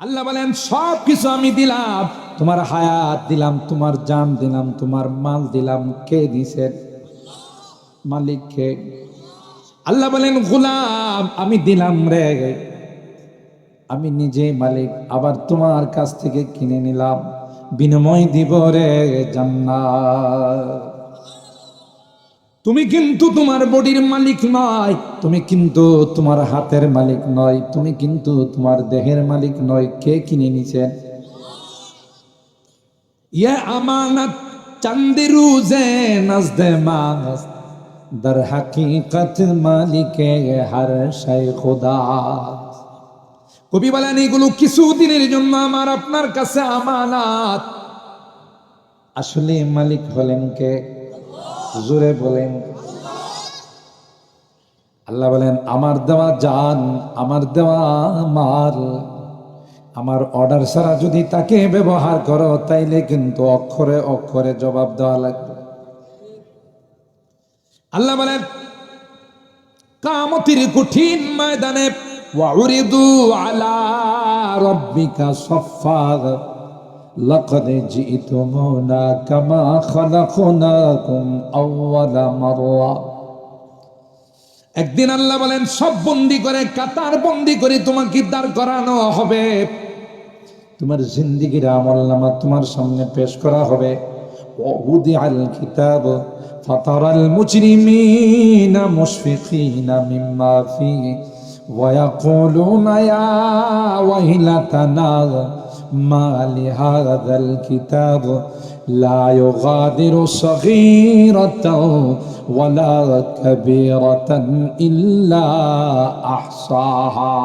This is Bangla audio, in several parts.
আল্লাহ বলেন সব কিছু আমি দিলাম। তোমার হায়াত দিলাম, তোমার জান দিলাম, তোমার মাল দিলাম। কে দিছেন মালিক কে? আল্লাহ বলেন, গোলাম, আমি দিলাম রে। আমি নিজে মালিক, আবার তোমার কাছ থেকে কিনে নিলাম। বিনিময় দিব রে জান্নাত। তুমি কিন্তু তোমার বডির মালিক নয়, তুমি কিন্তু তোমার হাতের মালিক নয়, তুমি কিন্তু তোমার দেহের মালিক নয়। কে কিনে নিছেন ইয়ে আমানত চন্দি রুজে নজদে মানস در হাকিকত মালিকে হর শাই খুদা। কবি বলেন, এগুলো কিছু দিনের জন্য আমার আপনার কাছে আমানত। আসলে মালিক হলেন কে? জোরে বলেন, আল্লাহ বলেন, আমার দেওয়া জান, আমার দেওয়া মাল, আমার অর্ডার ছাড়া যদি তাকে ব্যবহার করো, তাইলে কিন্তু অক্ষরে অক্ষরে জবাব দেওয়া লাগবে। আল্লাহ বলেন, কামতির কঠিন ময়দানে ওয়াউরিদু আলা রব্বিকা সফা لقد جئتمونا كما خلقناكم أول مرة একদিন আল্লাহ বলেন সব বন্দি করে কাতার বন্দি করে তোমাকে দাঁড় করানো হবে তোমার জিন্দিগির আমল নামা তোমার সামনে পেশ করা হবে ووضع الكتاب فترى المجرمين مشفقين مما فيه ويقولون يا ويلتنا ما لهذا الكتاب لا يغادر صغيرة ولا كبيرة إلا أحصاها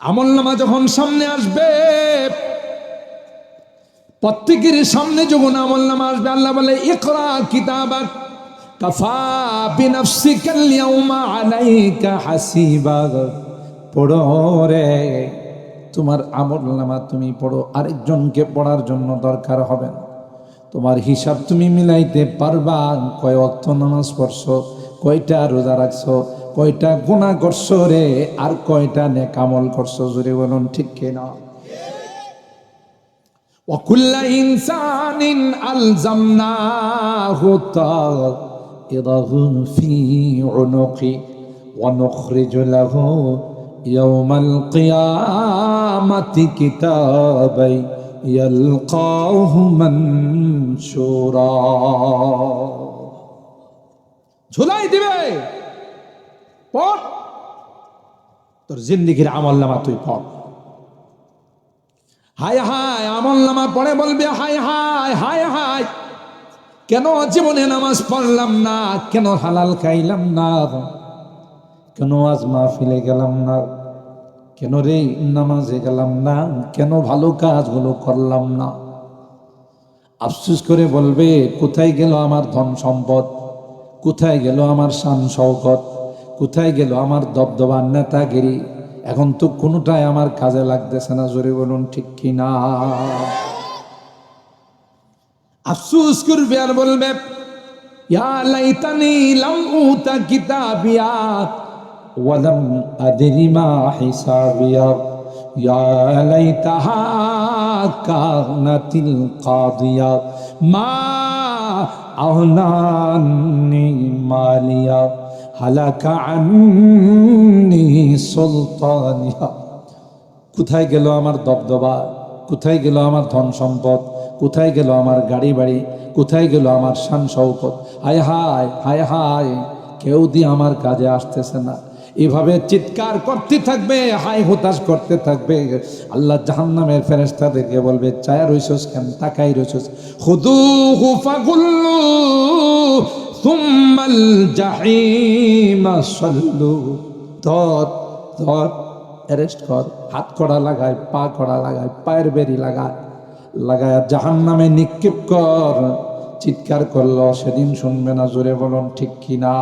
আমল নামা যখন সামনে আসবে প্রত্যেকের সামনে যখন আমল নামা আসবে আল্লাহ বলে ইকরা কিতাবাক কাফা বিনাফসিকাল ইয়াউমা আলাইকা হাসিবা পড়ো রে তোমার আমল নামা তুমি পড়ো আরেকজনকে পড়ার জন্য দরকার হবে না তোমার হিসাব তুমি মিলাইতে পারবা কয় অর্থ নামাজ পড়ছো কয়টা রোজা রাখছো কয়টা গুণা করছো রে আর কয়টা নেকামল করছো জোরে বলুন ঠিক কিনা وكل إنسان ألزمناه طائره في عنقه ونخرج له يوم القيامة كتابا يلقاه منشورا ঝুলাই দিবে পড় তোর জিন্দিগির আমল নামা তুই পড় হায় হায় আমল নামা পড়ে বলবে হায় হায় হায় হায় কেন জীবনে নামাজ পড়লাম না কেন হালাল খাইলাম না কেন আজ মাহফিলে গেলাম না কেন রে নামাজে গেলাম না? কেন ভালো কাজগুলো করলাম না? আফসুস করে বলবে, কোথায় গেল আমার ধন সম্পদ? কোথায় গেল আমার শান শওকত? কোথায় গেল আমার দবদবা নেতাগিরি? এখন তো কোনোটাই আমার কাজে লাগতেছে না, জোরে বলুন ঠিক কি না আফসুস করবে আর বলবে, ইয়া লাইতানি লাম উতা কিতাবিয়া ওয়ালাম আদরি মা হিসাবিয়া। ইয়া লাইতাহা কানাতিল কাদিয়া। মা আহনানি মালিয়া। হালাকা আন্নি সুলতানিয়া। কোথায় গেল আমার দবদবা? কোথায় গেল আমার ধন সম্পদ? কোথায় গেল আমার গাড়ি বাড়ি? কোথায় গেল আমার শান শৌকত হায় হায় হায় হায়, কেউ দিয়ে আমার কাজে আসতেছে না। এভাবে চিৎকার করতে থাকবে হাই হতাশ করতে থাকবে। আল্লাহ জাহান জাহান্নামের ফেরেস্তাদেরকে বলবে, চায়া রইছস কেন? তাকাই রইছস। খুদু হুফাগুল্লু সুম্মাল জাহিমা সল্লু। ধর ধর, অ্যারেস্ট কর। হাত কড়া লাগায়, পা কড়া লাগায়, পায়ের বেরি লাগায় লাগায় জাহান নামে নিক্ষেপ কর। চিৎকার করল, সেদিন শুনবে না, জোরে বলুন, ঠিক কিনা?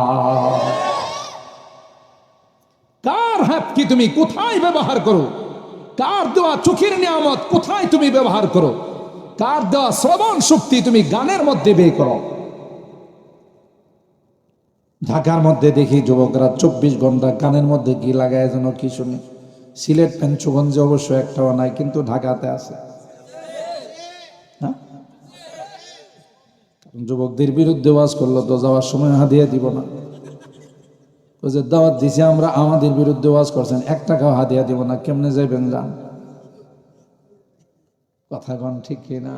কার হাত কি তুমি কোথায় ব্যবহার করো? কার দেওয়া চোখের নিয়ামত কোথায় তুমি ব্যবহার করো? কার দেওয়া শ্রবণ শক্তি তুমি গানের মধ্যে বে করো? ঢাকার মধ্যে দেখি যুবকরা চব্বিশ ঘণ্টা গানের মধ্যে কি লাগায় যেন কি শুনি। সিলেট পেঞ্চগঞ্জে অবশ্য একটাও নাই, কিন্তু ঢাকাতে আছে। হ্যাঁ? যুবকদের বিরুদ্ধে ওয়াজ করল তো যাওয়ার সময় হাদিয়া দিব না। ওই যে দাওয়াত দিছি, আমরা আমাদের বিরুদ্ধে ওয়াজ করছেন। এক টাকাও হাদিয়া দিব না, কেমনে যাইবেন যান কথা কন ঠিক কিনা?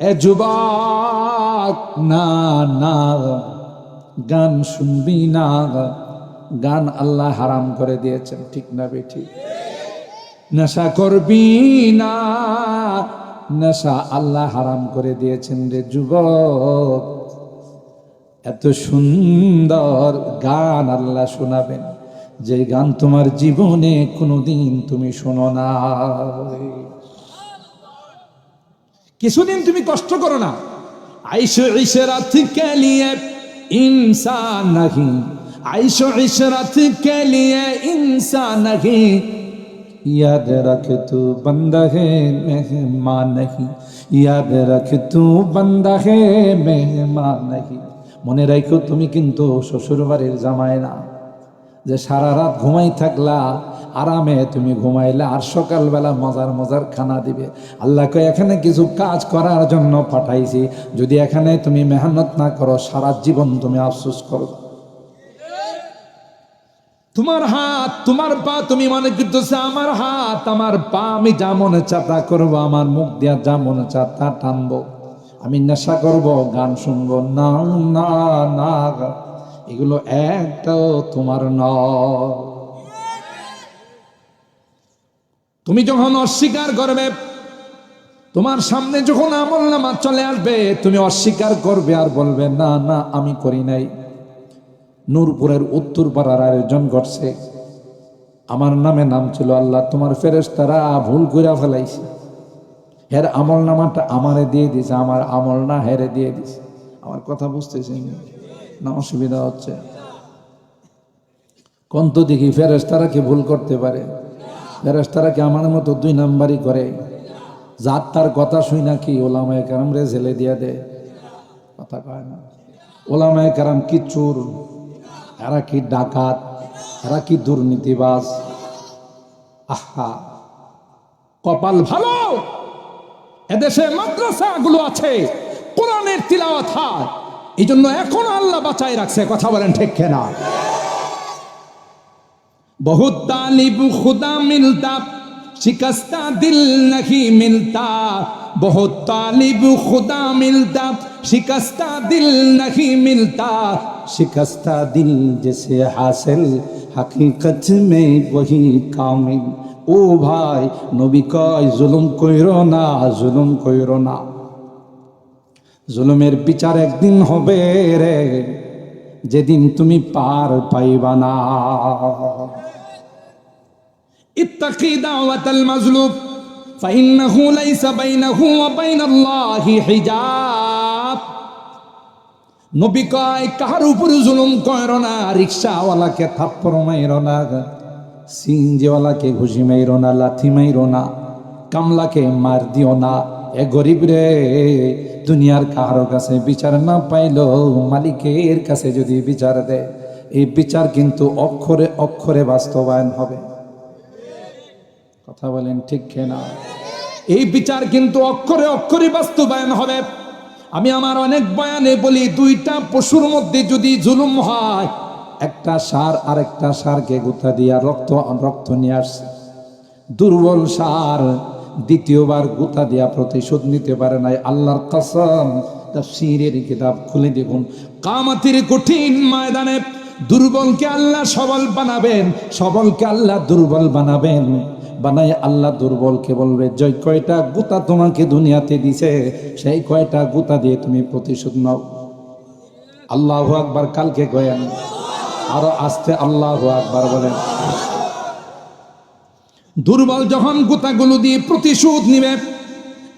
এ যুবক, না না, গান শুনবি না, গান আল্লাহ হারাম করে দিয়েছেন, ঠিক না বেঠি? নেশা করবি না, নেশা আল্লাহ হারাম করে দিয়েছেন রে যুবক। এত সুন্দর গান আল্লাহ শোনাবেন যে গান তোমার জীবনে কোনোদিন তুমি শোনো না কিছুদিন তুমি কষ্ট করো না আইসো ইশরাত কে লিয়ে ইনসান नहीं आइशो इशरत के लिए इंसान नहीं याद रख तू बंदा है मेहमान नहीं याद रख तू बंदा है मेहमान नहीं মনে রাখো তুমি কিন্তু শ্বশুর বাড়ির জামাই না। যে সারা রাত ঘুমাই থাকলা, আরামে তুমি ঘুমাইলে, আর সকালবেলা মজার মজার খানা দিবে। আল্লাহকে এখানে কিছু কাজ করার জন্য পাঠাইছি। যদি এখানে তুমি মেহনত না করো, সারা জীবন তুমি আফসোস করো। তোমার হাত, তোমার পা তুমি মনে করতেছে, আমার হাত, আমার পা আমি যা মনে চা তা করব, আমার মুখ দিয়া যা মনে চা তা টানবো। আমি নেশা করব, গান শুনব। না না না এগুলো একটাও তোমার নয়। তুমি যখন অস্বীকার করবে, তোমার সামনে যখন আমল নামা চলে আসবে, তুমি অস্বীকার করবে আর বলবে, না না, আমি করি নাই। নূরপুরের উত্তর পাড়ার আয়োজন করছে আমার নামে নাম ছিল আল্লাহ, তোমার ফেরেস্তারা ভুল করে ফেলাইছে। হের আমল নামাটা আমারে দিয়ে দিছে, আমার আমল না হেরে দিয়ে দিছে। আমার কথা বুঝতেছেন? না অসুবিধা হচ্ছে? কোন তো দেখি ফেরেশতারা কি ভুল করতে পারে? ফেরেশতারা কি আমার মতো দুই নাম্বারই করে? যার তার কথা শুই নাকি ওলামায় কারাম রে ঝেলে দিয়া দে। কথা কয় না। ওলামায় কারাম কি চোর? এরা কি ডাকাত? এরা কি দুর্নীতিবাজ? আহা! কপাল ভালো! এদেশে মাদ্রাসা গুলো আছে কোরআনের তিলাওয়াত হয় এই জন্য এখনো আল্লাহ বাঁচাই রাখছে কথা বলেন ঠিক কেনা बहुत तालिब खुदा मिलता शिकस्ता दिल नहीं मिलता बहुत तालिब खुदा मिलता शिकस्ता दिल नहीं मिलता शिकस्ता दिल जैसे हासिल हकीकत में वही कामिल ও ভাই, নবী কয়, জুলুম কইর না, জুলুম কইর না। জুলুমের বিচার একদিন হবে রে, যেদিন তুমি পার পাইবা না। ইত্তাকি দাওয়াতাল মাজলুব ফাইন্নাহু লাইসা বাইনাহু ওয়া বাইনাল্লাহি হিজাব। নবী কয় কার উপর জুলুম কইর না রিকশাওয়ালাকে থাপ্পড় মাইর না। সিনজিওয়ালাকে ঘুষি মাইর না, লাথি মাইর না, কামলাকে মার দিও না। এ গরিব রে, দুনিয়ার কারও কাছে বিচার না পাইল, মালিকের কাছে যদি বিচার দেয়, এই বিচার কিন্তু অক্ষরে অক্ষরে বাস্তবায়ন হবে। কথা বলেন ঠিক না এই বিচার কিন্তু অক্ষরে অক্ষরে বাস্তবায়ন হবে। আমি আমার অনেক বয়ানে বলি, দুইটা পশুর মধ্যে যদি জুলুম হয় একটা সার আর একটা সারকে গুথা দিয়া রক্ত রক্ত নিয়ে আসছে। দুর্বল সার দ্বিতীয়বার গুতা দিয়া প্রতিশোধ নিতে পারে নাই। আল্লাহর কসম, তাফসীরের কিতাব খুলে দেখুন। কামাতির কঠিন ময়দানে দুর্বলকে আল্লাহ সবল বানাবেন, সবলকে আল্লাহ দুর্বল বানাবেন। বানাই আল্লাহ দুর্বলকে বলবে, যে কয়টা গুতা তোমাকে দুনিয়াতে দিছে, সেই কয়টা গুতা দিয়ে তুমি প্রতিশোধ নাও। আল্লাহ আকবার কালকে গয়েন আরও আস্তে আল্লাহ আকবার বলেন। দুর্বল যখন গুতাগুলো দিয়ে প্রতিশোধ নিবে,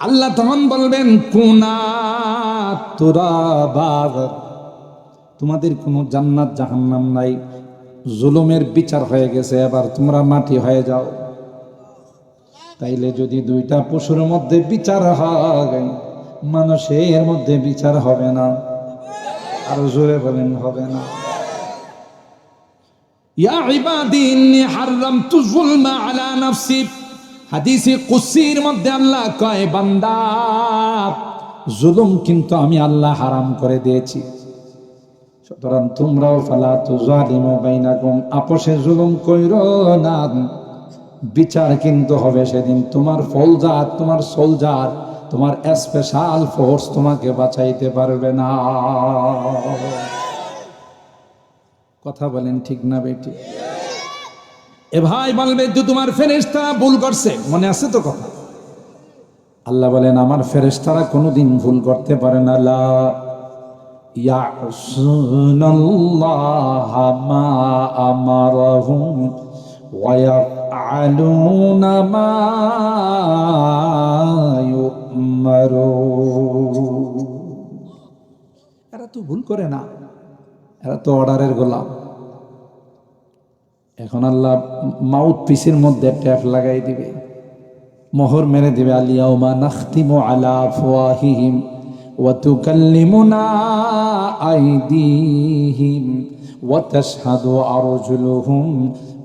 আল্লাহ তখন বলবেন তোমাদের কোনো জান্নাত জাহান্নাম নাই। জুলুমের বিচার হয়ে গেছে, এবার তোমরা মাটি হয়ে যাও। তাইলে যদি দুইটা পশুর মধ্যে বিচার হয়, মানুষের মধ্যে বিচার হবে না। আরও জোরে বলেন, হবে না। ইয়া ইবাদি, ইন্নী হাররামতু যুলমা আলা নাফসি। হাদিসে কুসির মধ্যে আল্লাহ কয়, বান্দা, জুলুম কিন্তু আমি আল্লাহ হারাম করে দিয়েছি। সুতরাং তোমরাও ফালা তু জালিমু বাইনাকুম, আপোষে জুলুম কইর না। বিচার কিন্তু হবে সেদিন। তোমার ফৌজার তোমার সোলজার, তোমার স্পেশাল ফোর্স তোমাকে বাঁচাইতে পারবে না। কথা বলেন ঠিক না বেটি? এ ভাই বলবে যে তোমার ফেরেশতা ভুল করছে, মনে আছে তো কথা? আল্লাহ বলেন, আমার ফেরেশতারা কোনোদিন ভুল করতে পারে না। লা ইয়াসুনাল্লাহ মা আমারহুম ওয়া ইয়াফআলুনা মা ইউমারুন। এরা তো ভুল করে না। এরা তো অর্ডারের গোলাম। এখন আল্লাহ মাউথ পিসের মধ্যে ট্যাপ লাগাই দিবে। মোহর মেরে দিবে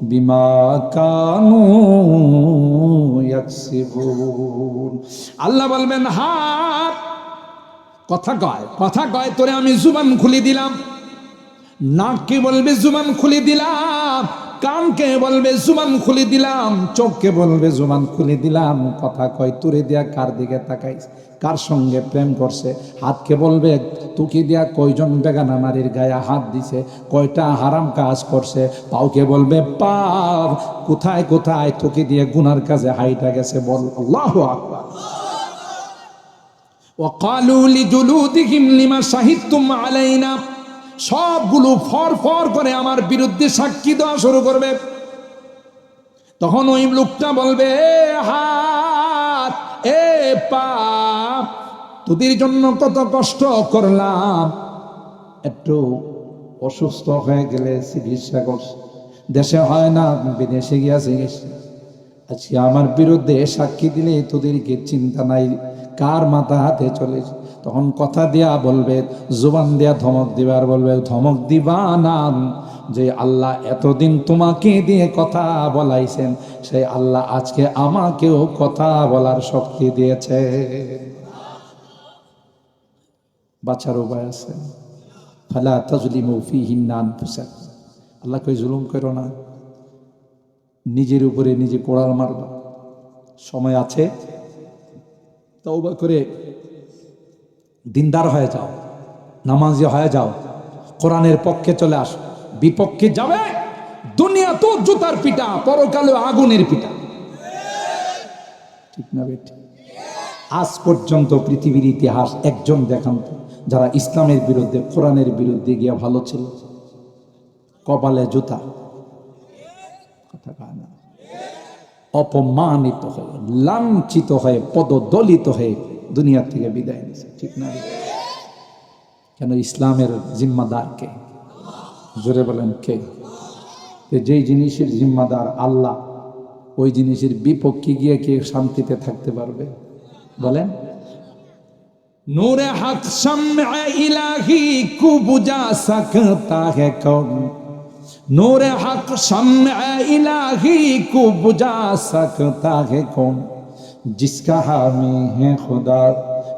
বিমা আল্লাহ বলবেন, হাত। কথা কয় কথা কয়, তোরে আমি জুবান খুলে দিলাম। নাককে বলবে জুবান খুলে দিলাম কানকে বলবে জুবান খুলে দিলাম চোখকে বলবে জুবান খুলে দিলাম কথা কয় তুরে দিয়া কার দিকে তাকাইস কার সঙ্গে প্রেম করছে হাতকে বলবে তুকি দিয়া কয়জন বেগানা নারীর গায়ে হাত দিছে কয়টা হারাম কাজ করছে পাওকে বলবে পাপ কোথায় কোথায় তুকি দিয়ে গুনার কাজে হাইটা গেছে বল আল্লাহ আকবার وقالوا لجلودهم لما شهدتم علينا সবগুলো ফর ফর করে আমার বিরুদ্ধে সাক্ষী দেওয়া শুরু করবে। তখন ওই লোকটা বলবে, "এ হাত, এ পাপ তোদের জন্য কত কষ্ট করলাম। একটু অসুস্থ হয়ে গেলে চিকিৎসা করছে দেশে হয় না, বিদেশে গিয়া চিকিৎসা আজকে আমার বিরুদ্ধে সাক্ষী দিলে তোদেরকে চিন্তা নাই, কার মাথা হাতে চলেছে? তখন কথা দিয়া বলবে, জুবান দিয়া ধমক দিবার বলবে, ধমক দিবা না যে আল্লাহ এতদিন তোমাকে দিয়ে কথা বলাইছেন, সেই আল্লাহ আজকে আমাকেও কথা বলার শক্তি দিয়েছে। বাঁচার উপায় আছে। ফালা তাজলিমু ফিহিন নান আল্লাহ কই জুলুম করো না। নিজের উপরে নিজে কোড়াল মারবা। সময় আছে। তওবা করে দিনদার হয়ে যাও, নামাজি হয়ে যাও, কোরআনের পক্ষে চলে আস। বিপক্ষে যাবে, দুনিয়া তো জুতার পিটা পরকালে আগুনের পিটা ঠিক না বেটি আজ পর্যন্ত পৃথিবীর ইতিহাস একজন দেখান যারা ইসলামের বিরুদ্ধে, কোরআনের বিরুদ্ধে গিয়ে ভালো ছিল। কপালে জুতা। কথা কয় না। অপমানিত হয়ে, লাঞ্ছিত হয়ে, পদদলিত হয়ে দুনিয়ার থেকে বিদায় নিছে, ঠিক না? কেন ইসলামের জিম্মাদার কে? জোরে বলেন, কে? যেই জিনিসের জিম্মাদার আল্লাহ, ওই জিনিসের বিপক্ষে গিয়ে কে শান্তিতে থাকতে পারবে? বলেন। নূরে হক সম্মে ইলাহি কু বুঝা সকতা হে কম। নূরে হক সম্মে ইলাহি কু বুঝা সকতা হে কম। जिसका हामी है खुदा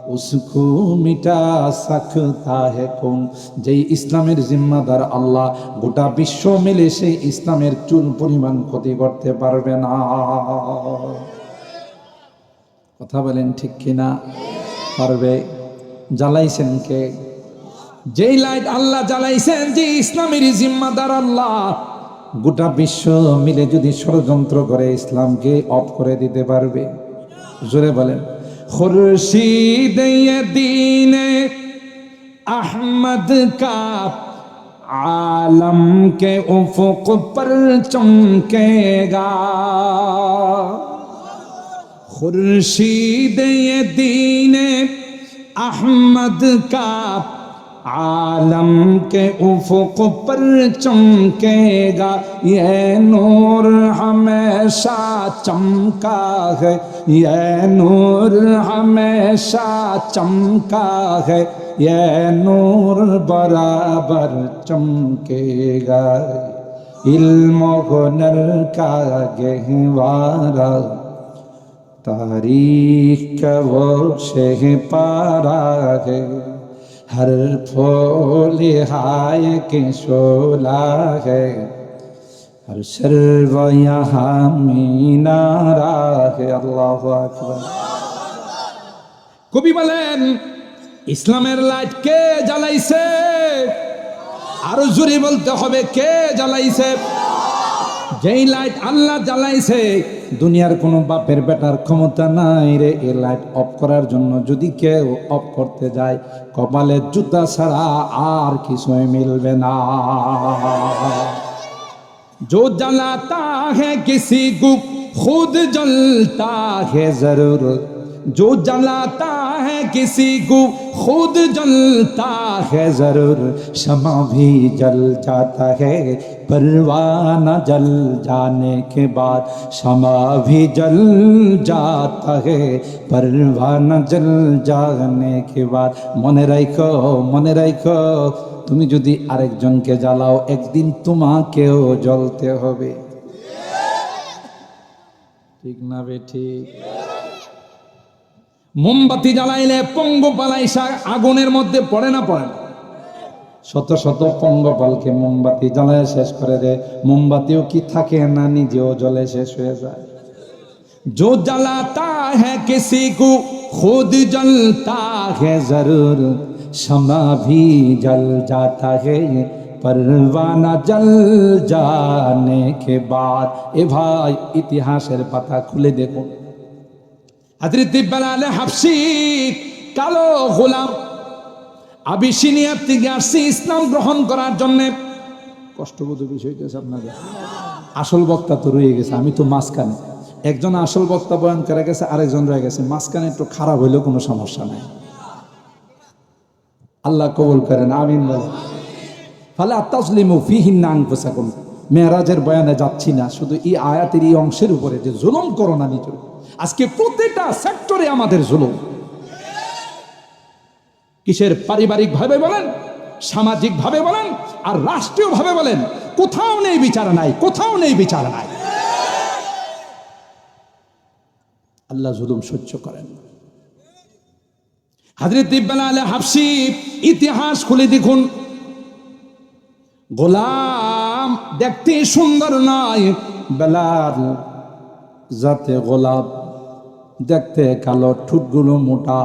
उसको मिटा सकता है कौन যেই ইসলামের জিম্মাদার আল্লাহ গোটা বিশ্ব মিলে সেই ইসলামের চুল পরিমাণ ক্ষতি করতে পারবে না কথা বলেন ঠিক কিনা পারবে জ্বালাইছেন কে যেই লাইট আল্লাহ জ্বালাইছেন যে ইসলামের জিম্মাদার আল্লাহ গোটা বিশ্ব মিলে যদি ষড়যন্ত্র করে ইসলামকে অফ করে দিতে পারবে জোরে বলেন, খুরশিদ দিন আহমদ কা আলম কে উফুক পর চমকে গা খুরশিদ দিন আহমদ কা عالم کے افق پر چمکے گا، یہ نور ہمیشہ چمکا ہے۔ یہ نور ہمیشہ چمکا ہے۔ یہ نور برابر چمکے گا۔ علم و ہنر کا گہوارا تاریخ کا وہ شہ پارا ہے۔ हर फूल हाय के शोला है हर सर्व यहाँ मीनारा है अल्लाह আকবার কবি বলেন ইসলামের লাইট কে জ্বালাইছে আরো জোরে বলতে হবে কে জ্বালাইছে যেই লাইট আল্লাহ জ্বালাইছে দুনিয়ার কোনো বাপের বেটার ক্ষমতা নাই রে এই লাইট অফ করার জন্য যদি কেউ অফ করতে যায় কপালে জুতা ছাড়া আর কিছুই মিলবে না जो जलाता है किसी को खुद जलता है जरूर جو جلاتا ہے کسی کو، خود جلتا ہے ضرور، شمع بھی جل جاتا ہے پروانہ جل جانے کے بعد شمع بھی جل جاتا ہے پروانہ جل جانے کے بعد۔ মনে রাখো ایک রাখো تم যদি আরেকজনকে জ্বালাও একদিন তোমাকেও জ্বলতে হবে ঠিক না بیٹھی؟ ঠিক মোমবাতি জ্বালাইলে পঙ্গপালাইসা আগুনের মধ্যে পড়ে না পড়ে না শত শত পঙ্গপালকে মোমবাতি জ্বালায় শেষ করে দেয় মোমবাতিও কি থাকে না নিজেও জ্বলে শেষ হয়ে যায় जो जलाता है किसी को खुद जलता है जरूर शमा भी जल जाता है परवाना जल जाने के बाद এ ভাই ইতিহাসের পাতা খুলে দেখুন হযরত বেলাল হাফসি, কালো গোলাম। আবিসিনিয়ার থেকে আসছে ইসলাম গ্রহণ করার জন্য। কষ্টবোধ বিষয় আপনাদের। আসল বক্তা তো রয়ে গেছে, আমি তো মাঝখানে। একজন আসল বক্তা বয়ান করে গেছে, আরেকজন রয়ে গেছে। মাঝখানে একটু খারাপ হইলেও কোনো সমস্যা নাই। আল্লাহ কবুল করেন, আমিন ফলে আত্মাসলিমু ফিহিন নাং পোসাকুন মেয়েরাজের বয়ানে যাচ্ছি না, শুধু এই আয়াতের এই অংশের উপরে যে জুলুম করো না নিজের আজকে প্রতিটা সেক্টরে আমাদের জুলুম। কিসের পারিবারিক ভাবে বলেন, সামাজিক ভাবে বলেন, আর রাষ্ট্রীয় ভাবে বলেন, কোথাও নেই বিচার নাই, কোথাও নেই বিচার নাই। আল্লাহ জুলুম সহ্য করেন। হাজরত ইব্বাল হাফসি ইতিহাস খুলে দেখুন। গোলাম দেখতে সুন্দর নয়, বেলাল যাতে গোলাপ। দেখতে কালো, ঠুটগুলো মোটা।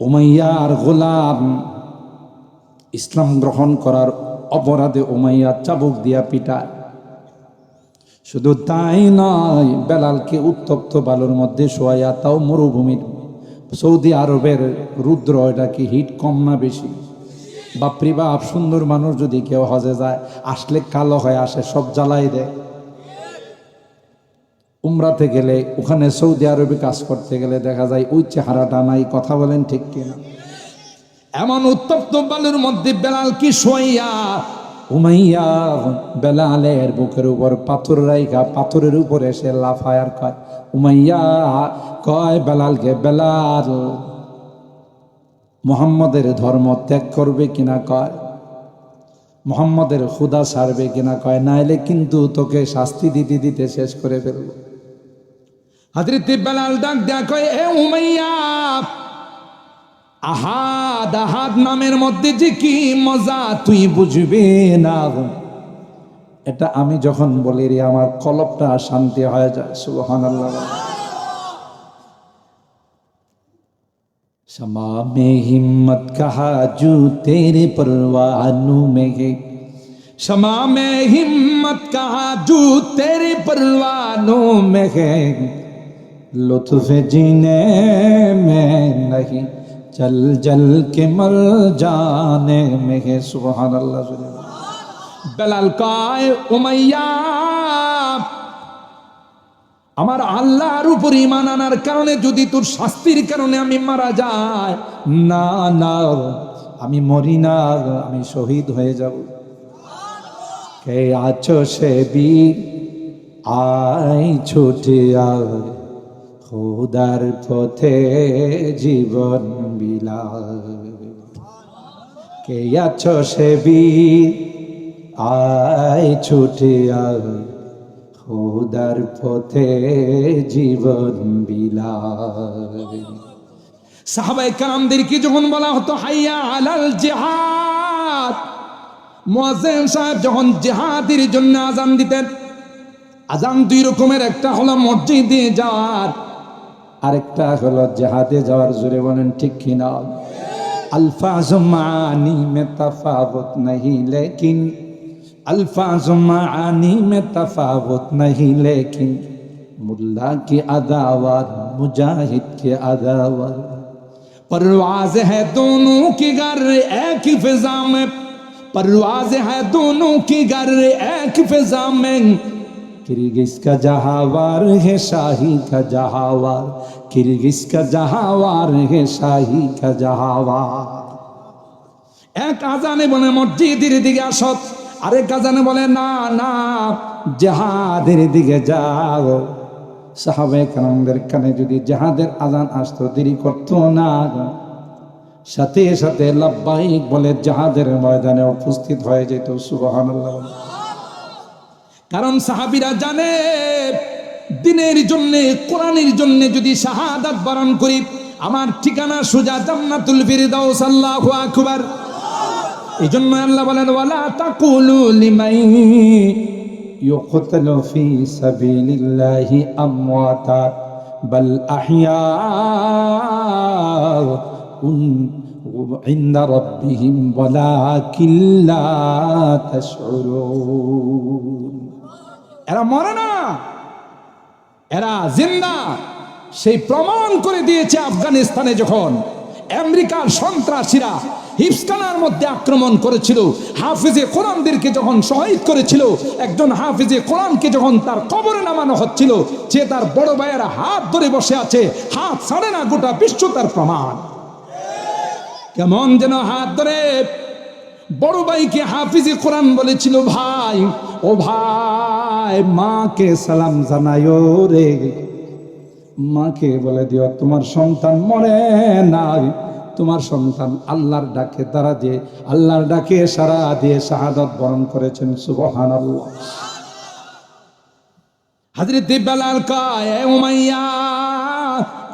উমাইয়ার গোলাম ইসলাম গ্রহণ করার অপরাধে উমাইয়া চাবুক দিয়া পিটায়। শুধু তাই নয়, বেলালকে উত্তপ্ত বালুর মধ্যে শোয়াইয়া তাও মরুভূমির সৌদি আরবের রুদ্র এটা কি হিট কম না বেশি। বাপরি বাপ, সুন্দর মানুষ যদি কেউ হজে যায়, আসলে কালো হয়ে আসে, সব জ্বালাই দেয়। উমরাতে গেলে, ওখানে সৌদি আরবে কাজ করতে গেলে দেখা যায় ওই চেহারাটা নাই, কথা বলেন ঠিক কিনা? এমন উত্তপ্ত বালুর মধ্যে বেলাল কি শোয়াইয়া উমাইয়া বেলালের বুকের উপর পাথর রাইখা, পাথরের উপরে সে লাফায়ার কয়, উমাইয়া কয় বেলালকে, বেলাল, মোহাম্মদের ধর্ম ত্যাগ করবে কিনা কয়? মোহাম্মদের খুদা সারবে কিনা কয়? নাইলে কিন্তু তোকে শাস্তি দিতে দিতে শেষ করে ফেলব। হাজরত বেলাল ডাক দেয়া কয় এ উমাইয়া আহাদ আহাদ নামের মধ্যে যে কি মজা তুই বুঝবে না এটা আমি যখন বলি রে আমার কলপটা শান্তি হয়ে যায় সুবহানাল্লাহ शमा में हिम्मत कहा जो तेरे परवानों में है शमा में हिम्मत कहा जो तेरे परवानों में है लुत्फ जीने में नहीं चल जल के मर जाने में है सुबहान अल्लाह বেলাল কয় উমাইয়া আমার আল্লাহর উপর ইমান আনার কারণে যদি তোর শাস্তির কারণে আমি মারা যাই না না আমি মরি না আমি শহীদ হয়ে যাব কে আছো সে বীর আই ছুটে আর খোদার পথে জীবন বিলাল। কে সে বীর? আয় ছুটে খোদার পথে জীবন বিলায় সাহাবাই কালামদেরকে যখন বলা হতো, হাইয়া আলাল জেহাদ মোয়াজ্জেম সাহেব যখন জেহাদের জন্য আজান দিতেন আজান দুই রকমের, একটা হলো মসজিদে যাওয়ার আরেকটা হলো জেহাদে যাওয়ার জোরে বলেন، ঠিক কি না আলফাজ মানি মে تفاوت নাহি، লেকিন الفاظ معانی میں تفاوت نہیں لیکن ملا کی عداوت مجاہد کی عداوت پرواز ہے دونوں کی گر ایک فضا میں پرواز ہے دونوں کی گر ایک فضا میں किर्गिज का जहावार है शाही का जहावार किर्गिज का जहावार है शाही का जहावार এক আজানে বলে মসজিদের দিকে আসত আরেক আজানে বলে না না জাহাদের দিকে যাও সাহাবে কালামদের কানে যদি জাহাদের আজান আসতো দেরি করতো না সাথে সাথে লাভবাহিক বলে জাহাদের ময়দানে উপস্থিত হয়ে যেত সুবহান কারণ সাহাবিরা জানে দিনের জন্য কোরআনের জন্য যদি শাহাদাত বরণ করি আমার ঠিকানা সুজা জান্নাতুল ফিরদাউস আল্লাহু আকবার এই জন্য আল্লাহ বলেন ওয়ালা তাকুলু লিমাই ইউকতালু ফি সাবিলিল্লাহি আমওয়াতা বাল আহইয়া عند ربهم ولكن لا تشعرون এরা মরে না। এরা জিন্দা। সেই প্রমাণ করে দিয়েছে আফগানিস্তানে যখন আমেরিকার সন্ত্রাসীরা হিপসকানার মধ্যে আক্রমণ করেছিল। হাফিজে কোরআনদেরকে যখন শহীদ করেছিল, একজন হাফিজে কোরআনকে যখন তার কবরে নামানো হচ্ছিল, যে তার বড় ভাইয়ের হাত ধরে বসে আছে, হাত ছাড়ে না, গোটা বিশ্ব তার প্রমাণ। কেমন যেন হাত ধরে বড় ভাইকে হাফিজে কোরআন বলেছিল, ভাই, ও ভাই। মাকে সালাম জানায়ো রে। মাকে বলে দিও, তোমার সন্তান মরে নাই। তোমার সন্তান আল্লাহর ডাকে তারা দিয়ে আল্লাহর ডাকে সারা দিয়ে শাহাদত বরণ করেছেন সুবহান বেলাল কয়, "এ উমাইয়া,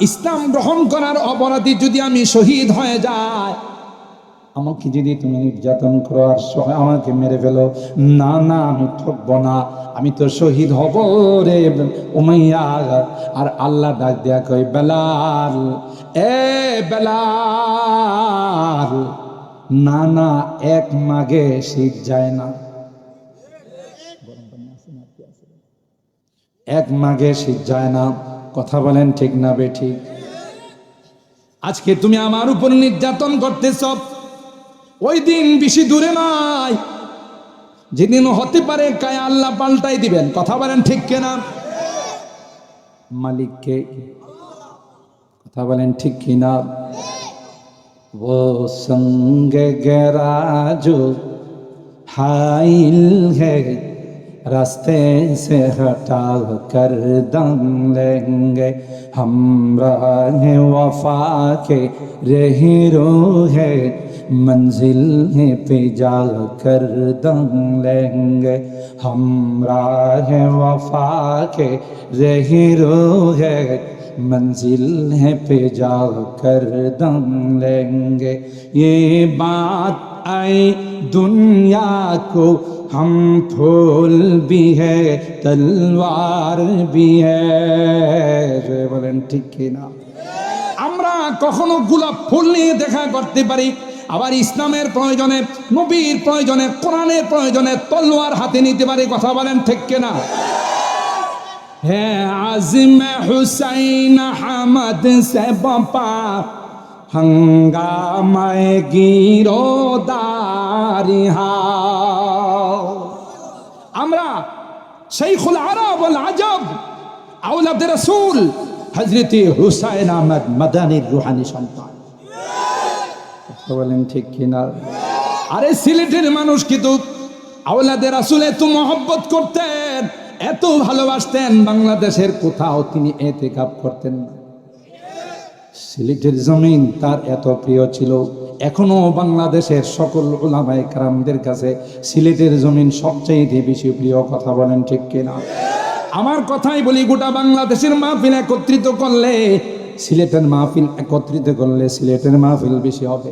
ইসলাম গ্রহণ করার অপরাধী যদি আমি শহীদ হয়ে যাই আমাকে যদি তুমি নির্যাতন করো আর আমাকে মেরে ফেলো, না না, আমি থাকব না। আমি তো শহীদ হব রে উমাইয়া। আর আল্লাহ ডাক দেয়া কই বেলাল, এ বেলাল, না না, এক মাগে শীত যায় না। এক মাগে শীত যায় না। কথা বলেন ঠিক না বে ঠিক? আজকে তুমি আমার উপর নির্যাতন করতেছ। ওই দিন বেশি দূরে নয় যেদিন হতে পারে কায় আল্লাহ পাল্টাই দিবেন কথা বলেন ঠিক কেনা মালিককে কথা বলেন ঠিক কিনা ও সঙ্গে গেরা जो हाइल है रास्ते से हटा कर दम लेंगे हम राह वफा के रही रो है منزل پہ جا کر دم لیں گے۔ ہم راہ وفا کے رہی رو ہے۔ منزل ہے پہ جا کر دم لیں گے۔ یہ بات آئی دنیا کو ہم پھول بھی ہے، تلوار بھی ہے۔ جو بولیں ٹھیک ہے نا۔ আমরা কখনো গোলাপ پھول نہیں دیکھا করতে পারি আবার ইসলামের প্রয়োজনে, নবীর প্রয়োজনে, কোরআনের প্রয়োজনে তলোয়ার হাতে নিতে পারে, কথা বলেন ঠিক কেনা? হ্যাঁ আজিম হুসাইন হামদ সে বাপা হঙ্গামায় গিরোদারিহা আমরা শেখুল আরব আজব আউলাদ রাসূল হজরত হুসাইন আহমদ মাদানির রুহানি সন্তান। বলেন ঠিক কিনা? আরে সিলেটের মানুষ কিন্তু আওলাদের আসলে এত মহব্বত করতেন, এত ভালোবাসতেন, বাংলাদেশের কোথাও তিনি এতে কাপ করতেন না। সিলেটের জমিন তার এত প্রিয় ছিল। এখনও বাংলাদেশের সকল ওলামায় কারামদের কাছে সিলেটের জমিন সবচেয়ে বেশি প্রিয় কথা বলেন ঠিক কিনা? আমার কথাই বলি, গোটা বাংলাদেশের মাহফিল একত্রিত করলে, সিলেটের মাহফিল একত্রিত করলে সিলেটের মাহফিল বেশি হবে।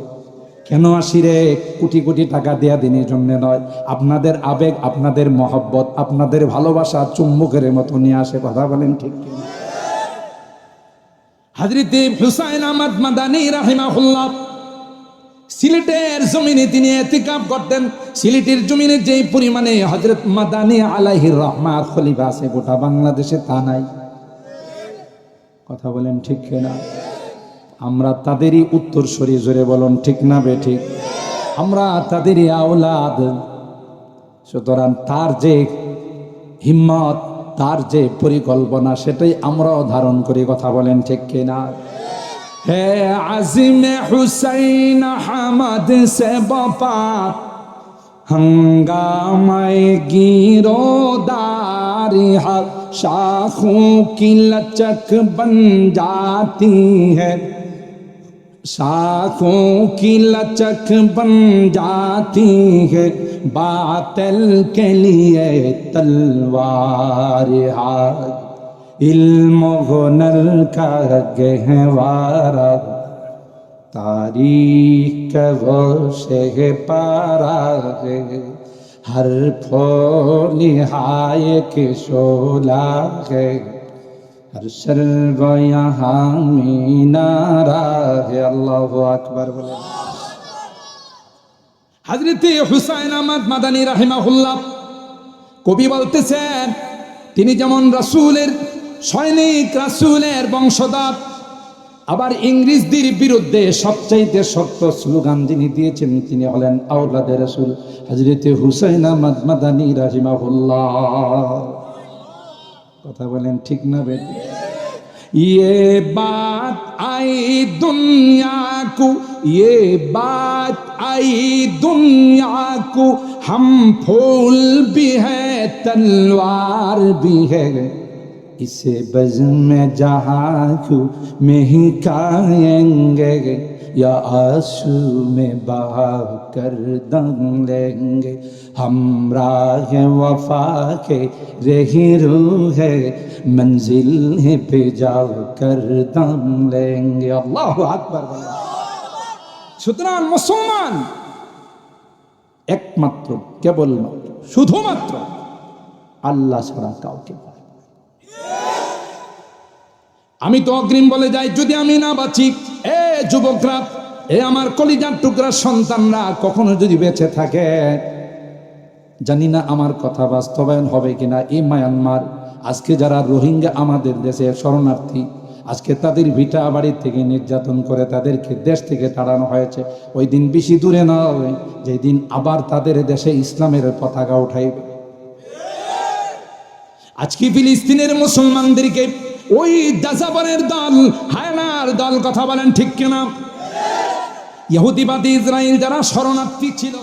কেন আসি রে কোটি কোটি টাকা দেয়া দিনের জন্য নয়? আপনাদের আবেগ, আপনাদের মহব্বত, আপনাদের ভালোবাসা চুম্বকের মতো নিয়ে আসে, কথা বলেন ঠিক হাজরিতে হুসাইন আহমদ মাদানী রাহিমাহুল্লাহ, সিলেটের জমিনে তিনি এতিকাব করতেন। সিলেটের জমিনে যে পরিমাণে হজরত মাদানী আলাইহির রহমাত খলিফা আছে, গোটা বাংলাদেশে তা নাই। কথা বলেন ঠিক না আমরা তাদেরই উত্তর সরি জোরে বলুন ঠিক না বে ঠিক আমরা তাদেরই আওলাদ সুতরাং তার যে হিম্মত তার যে পরিকল্পনা সেটাই আমরাও ধারণ করি কথা বলেন ঠিক কিনা হে আজিম হুসাইন হামদ সে বাপা हंगामाए गिरोदारी हक शाखों की लचक बन जाती है شاخوں کی لچک بن جاتی ہے باطل کے لیے تلوار ہاتھ علم و ہنر کا گہوارا تاریخ وہ سے پارا ہے۔ ہر پھول ہائے کے شولا ہے۔ আল্লাহ কবি বলতেছেন, তিনি যেমন রাসুলের, সৈনিক রাসুলের বংশধর, আবার ইংরেজদের বিরুদ্ধে সবচাইতে শক্ত স্লোগান যিনি দিয়েছেন, তিনি হলেন আউলাদের রাসুল হাজরতে হুসাইন আহমদ মাদানী রাহিমাহুল্লাহ। কথা বলেন ঠিক না বেট یہ بات آئی دنیا کو یہ بات آئی دنیا کو ہم پھول بھی ہے تلوار بھی ہے اسے بزم میں جہاں کو میں ہی کائیں گے یا آسو میں بہا کر دم لیں گے۔ ہم راہ وفا کے رہی روح ہے، منزل ہے پہ جاؤ کر دم لیں گے۔ اللہ اکبر۔ ستران مسلمان، ایک مطلب کیبل সুতরাং شدھو مطلب اللہ শুধুমাত্র کاؤ کے۔ কাউকে আমি তো অগ্রিম বলে যাই, যদি আমি না বাঁচি, এ যুবকরা, এ আমার কলিজার টুকরা সন্তানরা কখনো যদি বেঁচে থাকে? জানি না আমার কথা বাস্তবায়ন হবে কিনা এই মায়ানমার। আজকে যারা রোহিঙ্গা আমাদের দেশে শরণার্থী, আজকে তাদের ভিটা বাড়ি থেকে নির্যাতন করে তাদেরকে দেশ থেকে তাড়ানো হয়েছে। ওই দিন বেশি দূরে নয় যেদিন আবার তাদের দেশে ইসলামের পতাকা উঠাইবে। আজকে ফিলিস্তিনের মুসলমানদেরকে ওই দাজাবানের দল হায়নার দল কথা বলেন ঠিক কিনা? ইহুদিবাদী ইসরায়েল যারা শরণার্থী ছিল